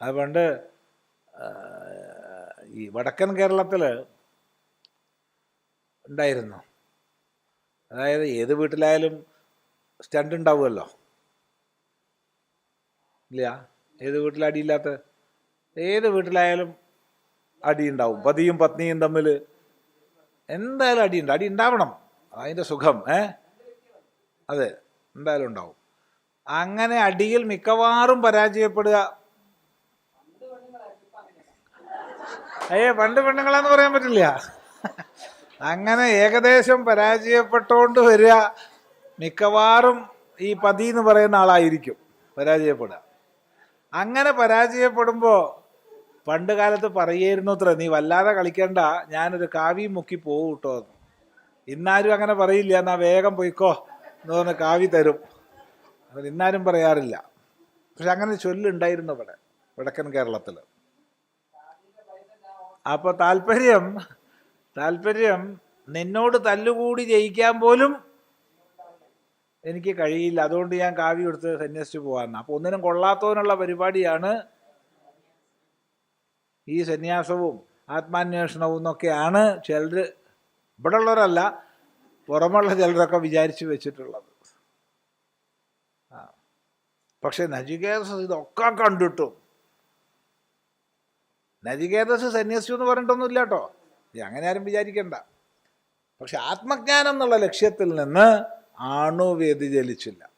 അത് പണ്ട് ഈ വടക്കൻ കേരളത്തിൽ ഉണ്ടായിരുന്നു. അതായത് ഏത് വീട്ടിലായാലും സ്റ്റണ്ട് ഉണ്ടാവുമല്ലോ. ഇല്ല ഏത് വീട്ടിൽ അടിയില്ലാത്ത ഏത് വീട്ടിലായാലും അടി ഉണ്ടാവും. പതിയും പത്നിയും തമ്മിൽ എന്തായാലും അടിയുണ്ട് അടി ഉണ്ടാവണം. അതിന്റെ സുഖം ഏ? അതെ എന്തായാലും ഉണ്ടാവും. അങ്ങനെ അടിയിൽ മിക്കവാറും പരാജയപ്പെടുക അയ്യേ പണ്ട് പെണ്ണുങ്ങളാന്ന് പറയാൻ പറ്റില്ല. അങ്ങനെ ഏകദേശം പരാജയപ്പെട്ടോണ്ട് വരിക മിക്കവാറും ഈ പതി എന്ന് പറയുന്ന ആളായിരിക്കും പരാജയപ്പെടുക. അങ്ങനെ പരാജയപ്പെടുമ്പോൾ പണ്ട് കാലത്ത് പറയായിരുന്നു അത്ര നീ വല്ലാതെ കളിക്കണ്ട ഞാനൊരു കാവ്യം മുക്കി പോകും കേട്ടോ ഇന്നാരും അങ്ങനെ പറയില്ല എന്നാ വേഗം പോയിക്കോ എന്ന് പറഞ്ഞ് കാവി തരും. ഇന്നാരും പറയാറില്ല. പക്ഷെ അങ്ങനെ ചൊല്ലുണ്ടായിരുന്നു ഇവിടെ വടക്കൻ കേരളത്തിൽ അപ്പോൾ താല്പര്യം താല്പര്യം നിന്നോട് തല്ലുകൂടി ജയിക്കാൻ പോലും എനിക്ക് കഴിയില്ല. അതുകൊണ്ട് ഞാൻ കാവ്യം എടുത്ത് സന്യസിച്ച് പോകാമെന്ന് അപ്പോൾ ഒന്നിനും കൊള്ളാത്തവനുള്ള പരിപാടിയാണ് ഈ സന്യാസവും ആത്മാന്വേഷണവും എന്നൊക്കെയാണ് ചിലർ ഇവിടെ ഉള്ളവരല്ല പുറമുള്ള ചിലരൊക്കെ വിചാരിച്ചു വെച്ചിട്ടുള്ളത്. പക്ഷെ നചികേതസ് ഇതൊക്കെ കണ്ടിട്ടും നചികേതസ് സന്യസിച്ചു എന്ന് പറഞ്ഞിട്ടൊന്നുമില്ല കേട്ടോ. ഇത് അങ്ങനെ ആരും വിചാരിക്കണ്ട. പക്ഷെ ആത്മജ്ഞാനം എന്നുള്ള ലക്ഷ്യത്തിൽ നിന്ന് ആണു വ്യതിചലിച്ചില്ല